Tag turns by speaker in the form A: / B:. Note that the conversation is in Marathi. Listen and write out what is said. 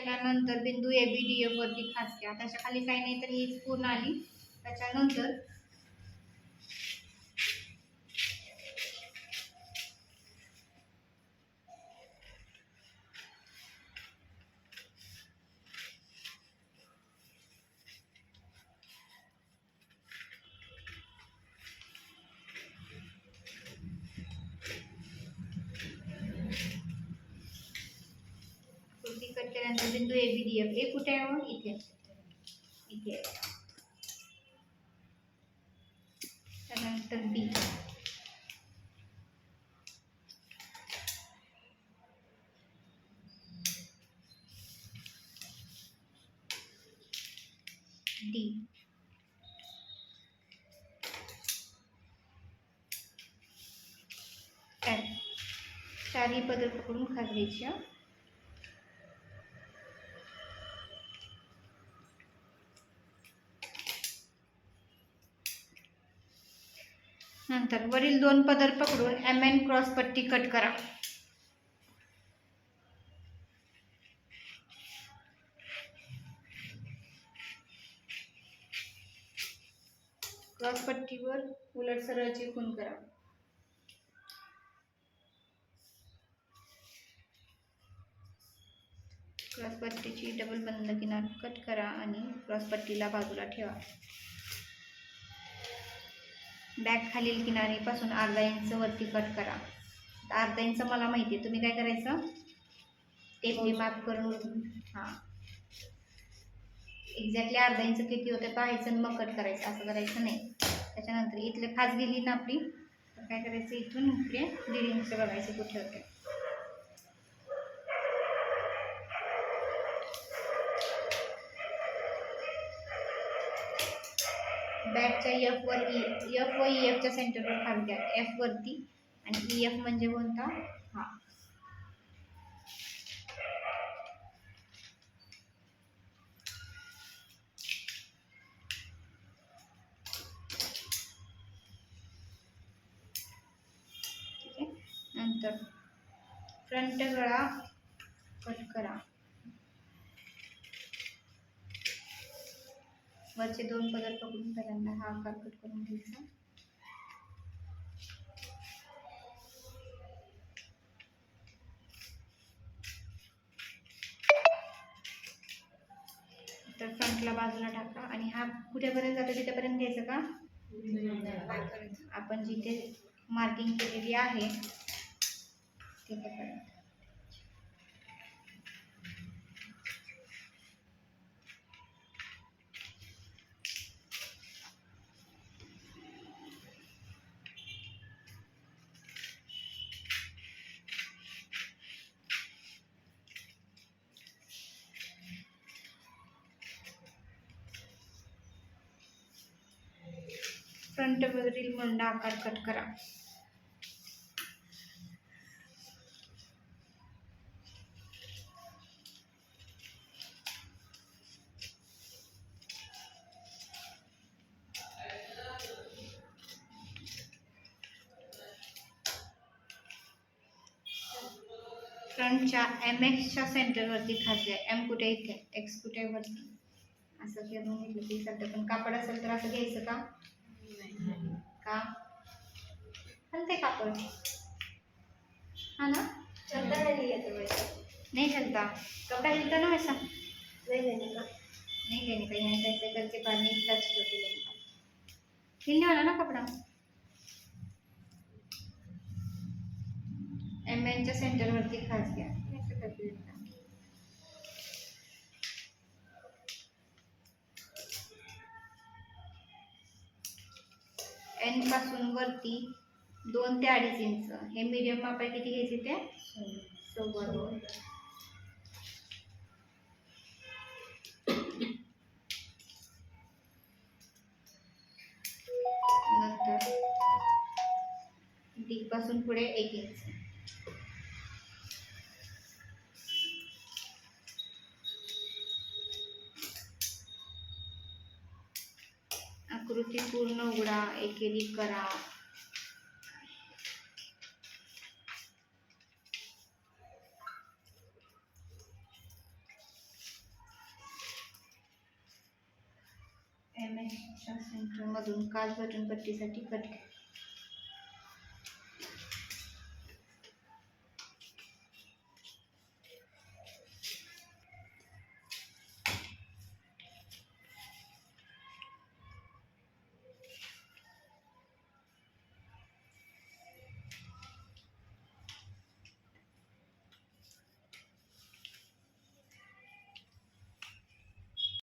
A: त्याच्यानंतर बिंदू ए बी डी एफ वरती खास घ्या. त्याच्याखाली काही नाही तर हीच पूर्ण आली. त्याच्यानंतर बिंदू A B D F A कुठे आहे मग? इथे. इथे. त्यानंतर बी डी एफ चारही पदर पकडून खाली घ्यायची नंतर वरील दोन पदर पकडून एम एन क्रॉस पट्टी कट करा. क्रॉस पट्टीवर उलट सरळची खून करा. क्रॉस पट्टीची डबल बंद किनार कट करा आणि क्रॉस पट्टीला बाजूला ठेवा. बॅक खालील किनारीपासून अर्धा इंच वरती कट करा. अर्धा इंच मला माहिती आहे. तुम्ही काय करायचं? टेपनी माप करून हां. एक्झॅक्टली अर्धा इंच किती होते पाहायचं आणि मग कट करायचं. असं करायचं नाही. त्याच्यानंतर इथले खास गेली ना आपली. तर काय करायचं? इथून इकडे दीड इंच बघायचं कुठे होते. बॅटच्या एफ वर ई एफ व ई एफच्या सेंटरवर खाली द्या एफ वरती आणि ई एफ म्हणजे कोणता? हा. ठीक आहे. नंतर फ्रंट गळा कट करा. वरचे दोन पदर पकडून पहिल्यांदा हा आकार कट करून घ्यायचा. तर फ्रंटला बाजूला टाका. आणि हा कुठेपर्यंत जातो तिथेपर्यंत घ्यायचं का? आपण जिथे मार्किंग केलेली आहे तिथेपर्यंत. फ्रंट वरील मंडा आकार कट करा. फ्रंटच्या एम एक्सच्या सेंटरवरती खास आहे एम कुठे इथे एक्स कुठे वरती? असं घेऊन घेतलं की चालतं पण कापड असेल तर असं घ्यायचं का? का? हलते कापड हा ना?
B: चलता नहीं तो वैसे
A: नहीं चलता कपड़ा हिलता ना वैसा?
B: नहीं लेने का
A: नहीं लेने का यहाँ से ऐसे करके बाद में टच करके लेने का हिलने वाला ना कपड़ा एम एनच्या सेंटरवरती खास घ्या. असं करके एनपासून एनपासून वरती दोन ते अडीच इंच हे मिडियम माप किती घ्यायचे ते? सोबत नंतर डी पासून पुढे एक इंच आकृती पूर्ण उघडा एकेरी करा. एम एस सेंटरमधून काच बटन पट्टीसाठी कट